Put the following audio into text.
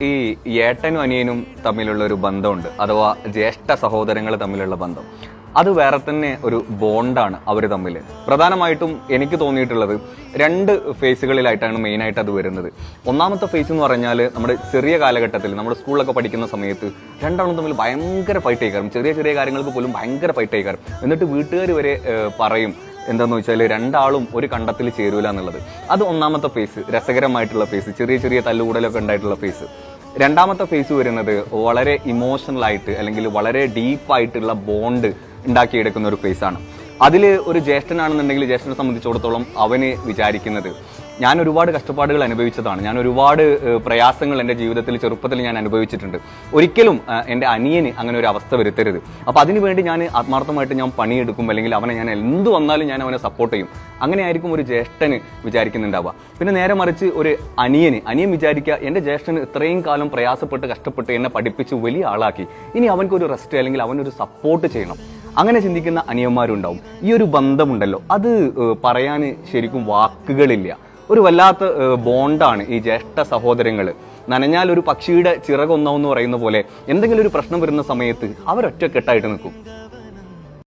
ഈ ഏട്ടനും അനിയനും തമ്മിലുള്ള ഒരു ബന്ധമുണ്ട് അഥവാ ജ്യേഷ്ഠ സഹോദരങ്ങൾ തമ്മിലുള്ള ബന്ധം. അത് വേറെ തന്നെ ഒരു ബോണ്ടാണ് അവർ തമ്മിൽ പ്രധാനമായിട്ടും എനിക്ക് തോന്നിയിട്ടുള്ളത് രണ്ട് ഫേസുകളിലായിട്ടാണ് മെയിനായിട്ട് അത് വരുന്നത്. ഒന്നാമത്തെ ഫേസ് എന്ന് പറഞ്ഞാൽ നമ്മുടെ ചെറിയ കാലഘട്ടത്തിൽ നമ്മുടെ സ്കൂളിലൊക്കെ പഠിക്കുന്ന സമയത്ത് രണ്ടാളും തമ്മിൽ ഭയങ്കര ഫൈറ്റ് ആയിക്കാറും ചെറിയ ചെറിയ കാര്യങ്ങൾക്ക് പോലും ഭയങ്കര ഫൈറ്റ് ആയിക്കാറും എന്നിട്ട് വീട്ടുകാർ വരെ പറയും എന്താന്ന് വെച്ചാൽ രണ്ടാളും ഒരു കണ്ടത്തിൽ ചേരൂല എന്നുള്ളത്. അത് ഒന്നാമത്തെ ഫേസ് രസകരമായിട്ടുള്ള ഫേസ് ചെറിയ ചെറിയ തല്ലുകൂടലൊക്കെ ഉണ്ടായിട്ടുള്ള ഫേസ് രണ്ടാമത്തെ ഫേസ് വരുന്നത് വളരെ ഇമോഷണൽ ആയിട്ട് അല്ലെങ്കിൽ വളരെ ഡീപ്പായിട്ടുള്ള ബോണ്ട് ഉണ്ടാക്കിയെടുക്കുന്ന ഒരു ഫേസാണ് അതിൽ ഒരു ജ്യേഷ്ഠനാണെന്നുണ്ടെങ്കിൽ ജ്യേഷ്ഠനെ സംബന്ധിച്ചിടത്തോളം അവന് വിചാരിക്കുന്നത് ഞാൻ ഒരുപാട് കഷ്ടപ്പാടുകൾ അനുഭവിച്ചതാണ്. ഞാൻ ഒരുപാട് പ്രയാസങ്ങൾ എന്റെ ജീവിതത്തിൽ ചെറുപ്പത്തിൽ ഞാൻ അനുഭവിച്ചിട്ടുണ്ട്. ഒരിക്കലും എന്റെ അനിയന് അങ്ങനെ ഒരു അവസ്ഥ വരുത്തരുത്. അപ്പോൾ അതിനുവേണ്ടി ഞാൻ ആത്മാർത്ഥമായിട്ട് ഞാൻ പണിയെടുക്കും അല്ലെങ്കിൽ അവനെ ഞാൻ എന്ത് വന്നാലും ഞാൻ അവനെ സപ്പോർട്ട് ചെയ്യും. അങ്ങനെ ആയിരിക്കും ഒരു ജ്യേഷ്ഠന് വിചാരിക്കുന്നുണ്ടാവുക. പിന്നെ നേരെ മറിച്ച് ഒരു അനിയന് അനിയൻ വിചാരിക്കുക എന്റെ ജ്യേഷ്ഠന് ഇത്രയും കാലം പ്രയാസപ്പെട്ട് കഷ്ടപ്പെട്ട് എന്നെ പഠിപ്പിച്ച് വലിയ ആളാക്കി. ഇനി അവൻക്കൊരു റെസ്റ്റ് അല്ലെങ്കിൽ അവനൊരു സപ്പോർട്ട് ചെയ്യണം. അങ്ങനെ ചിന്തിക്കുന്ന അനിയന്മാരുണ്ടാവും. ഈ ഒരു ബന്ധമുണ്ടല്ലോ. അത് പറയാൻ ശരിക്കും വാക്കുകളില്ല. ഒരു വല്ലാത്ത ബോണ്ടാണ് ഈ ജ്യേഷ്ഠ സഹോദരങ്ങൾ നനഞ്ഞാൽ ഒരു പക്ഷിയുടെ ചിറകൊന്നാവെന്ന് പറയുന്ന പോലെ എന്തെങ്കിലും ഒരു പ്രശ്നം വരുന്ന സമയത്ത് അവരൊറ്റക്കെട്ടായിട്ട് നിൽക്കും.